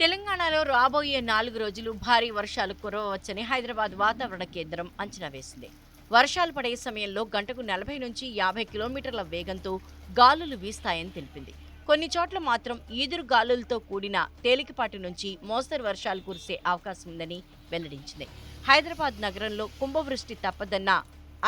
తెలంగాణలో రాబోయే నాలుగు రోజులు భారీ వర్షాలు కురవవచ్చని హైదరాబాద్ వాతావరణ కేంద్రం అంచనా వేసింది. వర్షాలు పడే సమయంలో గంటకు నలభై నుంచి యాభై కిలోమీటర్ల వేగంతో గాలులు వీస్తాయని తెలిపింది. కొన్ని చోట్ల మాత్రం ఈదురు గాలులతో కూడిన తేలికపాటి నుంచి మోస్తరు వర్షాలు కురిసే అవకాశం ఉందని వెల్లడించింది. హైదరాబాద్ నగరంలో కుంభవృష్టి తప్పదన్న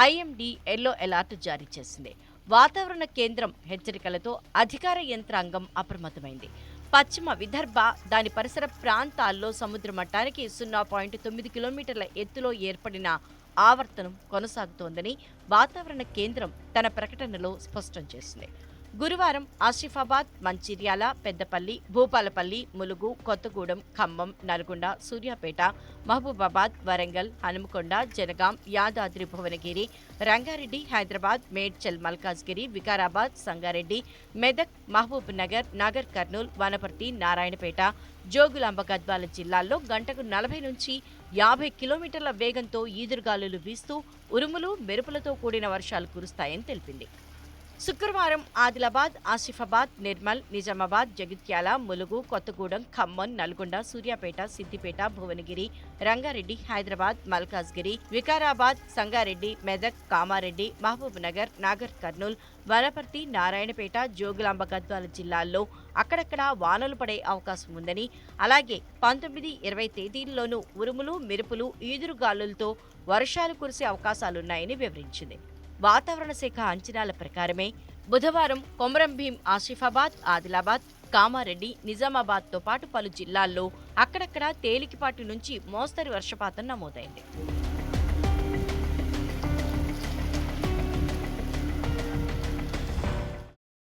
ఐఎండీ ఎల్లో అలర్ట్ జారీ చేసింది. వాతావరణ కేంద్రం హెచ్చరికలతో అధికార యంత్రాంగం అప్రమత్తమైంది. పశ్చిమ విదర్భ దాని పరిసర ప్రాంతాల్లో సముద్ర మట్టానికి సున్నా పాయింట్ తొమ్మిది కిలోమీటర్ల ఎత్తులో ఏర్పడిన ఆవర్తనం కొనసాగుతోందని వాతావరణ కేంద్రం తన ప్రకటనలో స్పష్టం చేసింది. గురువారం ఆసిఫాబాద్ మంచిర్యాల పెద్దపల్లి భూపాలపల్లి ములుగు కొత్తగూడెం ఖమ్మం నల్గొండ సూర్యాపేట మహబూబాబాద్ వరంగల్ హనుమకొండ జనగాం యాదాద్రి భువనగిరి రంగారెడ్డి హైదరాబాద్ మేడ్చల్ మల్కాజ్గిరి వికారాబాద్ సంగారెడ్డి మెదక్ మహబూబ్ నగర్ నాగర్ కర్నూల్ వనపర్తి నారాయణపేట జోగులాంబ గద్వాల జిల్లాల్లో గంటకు నలభై నుంచి యాభై కిలోమీటర్ల వేగంతో ఈదురుగాలులు వీస్తూ ఉరుములు మెరుపులతో కూడిన వర్షాలు కురుస్తాయని తెలిపింది. శుక్రవారం ఆదిలాబాద్ ఆసిఫాబాద్ నిర్మల్ నిజామాబాద్ జగిత్యాల ములుగు కొత్తగూడెం ఖమ్మం నల్గొండ సూర్యాపేట సిద్దిపేట భువనగిరి రంగారెడ్డి హైదరాబాద్ మల్కాజ్గిరి వికారాబాద్ సంగారెడ్డి మెదక్ కామారెడ్డి మహబూబ్ నగర్ నాగర్ కర్నూల్ వనపర్తి నారాయణపేట జోగులాంబ గద్వాల జిల్లాల్లో అక్కడక్కడ వానలు పడే అవకాశం ఉందని అలాగే పంతొమ్మిది ఇరవై తేదీల్లోనూ ఉరుములు మెరుపులు ఈదురుగాలులతో వర్షాలు కురిసే అవకాశాలున్నాయని వివరించింది. వాతావరణ శాఖ అంచనాల ప్రకారమే బుధవారం కొమరం భీం ఆసిఫాబాద్ ఆదిలాబాద్ కామారెడ్డి నిజామాబాద్తో పాటు పలు జిల్లాల్లో అక్కడక్కడ తేలికపాటి నుంచి మోస్తరు వర్షపాతం నమోదైంది.